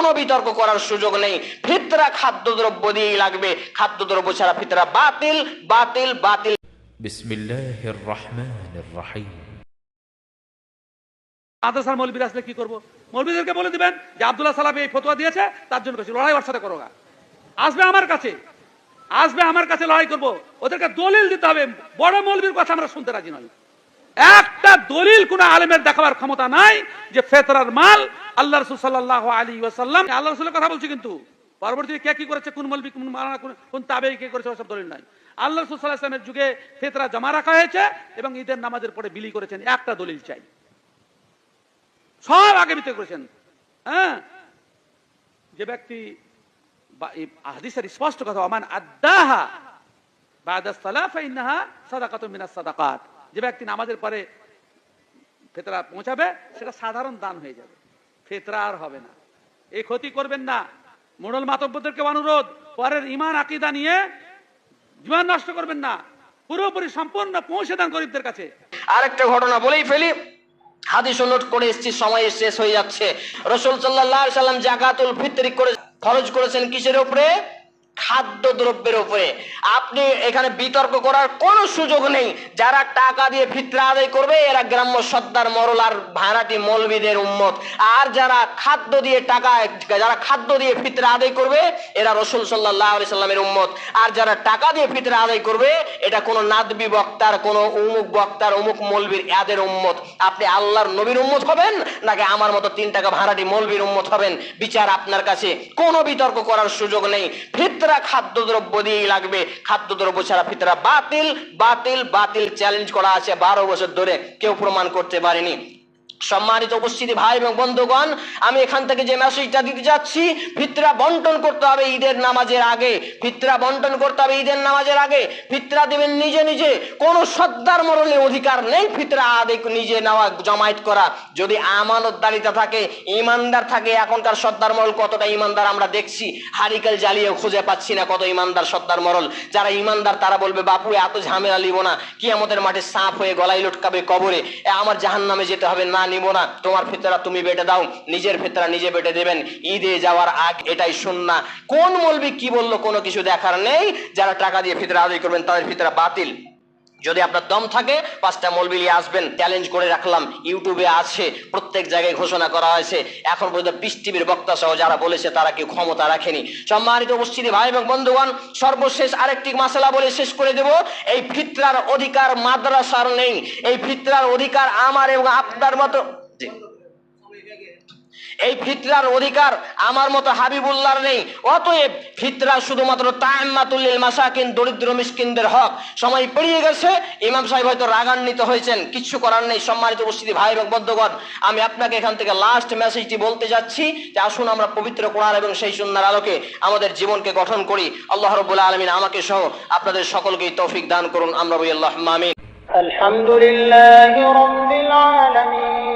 কোনো বিতর্ক করার সুযোগ নেই। ফিতরা খাদ্যদ্রব্য দিয়েই লাগবে। খাদ্যদ্রব্য ছাড়া ফিতরা বাতিল বাতিল বাতিল। ওদেরকে দলিল দিতে হবে। বড় কথা শুনতে একটা দলিল কোন আলেমের দেখাবার ক্ষমতা নাই যে ফেতরার মাল আল্লাহ রসুল সাল্লাহ আলী ওয়াসাল্লাম আল্লাহ রসুলের কথা বলছি কিন্তু। পরবর্তীতে কে কি করেছে? কোন মৌলবী কোন মাওলানা, কোন- তাবে কে করেছে? ওসব দলিল নাই। আল্লাহ রসুল সাল্লাহ ইসলামের যুগে ফেতরা জমা রাখা হয়েছে এবং ঈদের নামাজের পরে বিলি করেছেন। একটা দলিল চাই। সব আগে ভিতরে করেছেন। হ্যাঁ? যে ব্যক্তি হাদিসের স্পষ্ট কথা অমান আদাহা যে ব্যক্তি নামাজের পরে ফেতরা পৌঁছাবে সেটা সাধারণ দান হয়ে যাবে। ফেতরা আর হবে না। এই ক্ষতি করবেন না। মোড়ল মাতব্যদেরকে অনুরোধ, পরের ইমান আকিদা নিয়ে জীবন নষ্ট করবেন না। পুরোপুরি সম্পূর্ণ পৌঁছে দেন গরিবদের কাছে। আরেকটা ঘটনা বলেই ফেলি। হাদিস নোট করে এসছি, সময় শেষ হয়ে যাচ্ছে। রসুল সাল্লাহ সাল্লাম জাকাতুল ফিতরি করে খরচ করেছেন কিসের উপরে? খাদ্য দ্রব্যের উপরে। আপনি এখানে বিতর্ক করার কোনো সুযোগ নেই। যারা টাকা দিয়ে ফিতরা আদায় করবে, এরা গ্রাম্য সর্দার মরলার ভাড়াটি মৌলবিদের উম্মত। আর যারা খাদ্য দিয়ে টাকা, যারা খাদ্য দিয়ে ফিতরা আদায় করবে, এরা রসুল সাল্লাহ আলি সাল্লামের উম্মত। আর যারা টাকা দিয়ে ফিতরা আদায় করবে, এটা কোনো নাদবি বক্তার, কোনো উমুক বক্তার, উমুক মৌলবীর এদের উম্মত। আপনি আল্লাহর নবীর উম্মত হবেন, নাকি আমার মতো তিন টাকা ভাড়াটি মৌলবীর উম্মত হবেন? বিচার আপনার কাছে। কোনো বিতর্ক করার সুযোগ নেই। ফিতরা খাদ্যদ্রব্য দিয়েই লাগবে। খাদ্যদ্রব্য ছাড়া ফিতরা বাতিল বাতিল বাতিল চ্যালেঞ্জ করা আছে বারো বছর ধরে। কেউ প্রমাণ করতে পারেনি। সম্মানিত উপস্থিতি ভাই এবং বন্ধুগণ, আমি এখান থেকে যে মেসেজটা দিতে যাচ্ছি, ফিতরা বন্টন করতে হবে ঈদের নামাজের আগে। ফিতরা বন্টন করতে হবে ঈদের নামাজের আগে। ফিতরা দেবেন নিজে নিজে। কোন সদ্দার মরণের অধিকার নেই ফিতরা আদে নিজে নেওয়া, জমায়েত করা। যদি আমানতদারিতা থাকে, ইমানদার থাকে, এখনকার সর্দার মরল কতটা ইমানদার আমরা দেখছি। হারিকেল জ্বালিয়ে খুঁজে পাচ্ছি না কত ইমানদার সর্দার মরল। যারা ইমানদার, তারা বলবে, বাপু, এত ঝামেলা লিব না। কি আমাদের মাঠে সাপ হয়ে গলায় লটকাবে কবরে। আমার জাহান নামে যেতে হবে। না নিব না। তোমার ফিতরা তুমি বেটে দাও, নিজের ফিতরা নিজে বেটে দেবেন। ঈদে যাওয়ার আগ এটাই শুননা কোন মলবি কি বলল, কোনো কিছু দেখার নেই? যারা টাকা দিয়ে ফিতরা আদায় করবেন, তাদের ফিতরা বাতিল। যদি আপনার দম থাকে, পাঁচটা মলবিলি আসবেন চ্যালেঞ্জ করে রাখলাম, ইউটিউবে আছে, প্রত্যেক জায়গায় ঘোষণা করা হয়েছে। এখন পর্যন্ত টিভির বক্তা সহ যারা বলেছে, তারা কেউ ক্ষমতা রাখেনি। সম্মানিত উপস্থিতি, ভাই এবং বন্ধুগণ, সর্বশেষ আরেকটি মাসালা বলে শেষ করে দেব। এই ফিতরার অধিকার মাদ্রাসার নেই। এই ফিতরার অধিকার আমার এবং আপনার মতো। এই ফিতরার অধিকার আমার মতো হাবিবুল্লার নেই। অতএব ফিতরা শুধুমাত্র তাম্মাতুল্লিল মাসাকিন, দরিদ্র মিসকিনদের হক। সময় পেরিয়ে গেছে, ইমাম সাহেব হয়তো রাগান্বিত হয়েছেন। কিচ্ছু করার নেই, সম্মানিত উপস্থিতি ভাই এবং বদ্ধগণ আমি আপনাকে এখান থেকে লাস্ট মেসেজটি বলতে যাচ্ছি যে আসুন আমরা পবিত্র কোরআন এবং সেই সুন্দর আলোকে আমাদের জীবনকে গঠন করি। আল্লাহ রবুল্লা আলমিন আমাকে সহ আপনাদের সকলকেই তৌফিক দান করুন। আমরা বলি আল্লাহ মামিন আলহামদুলিল্লাহ রব্বিল আলামিন।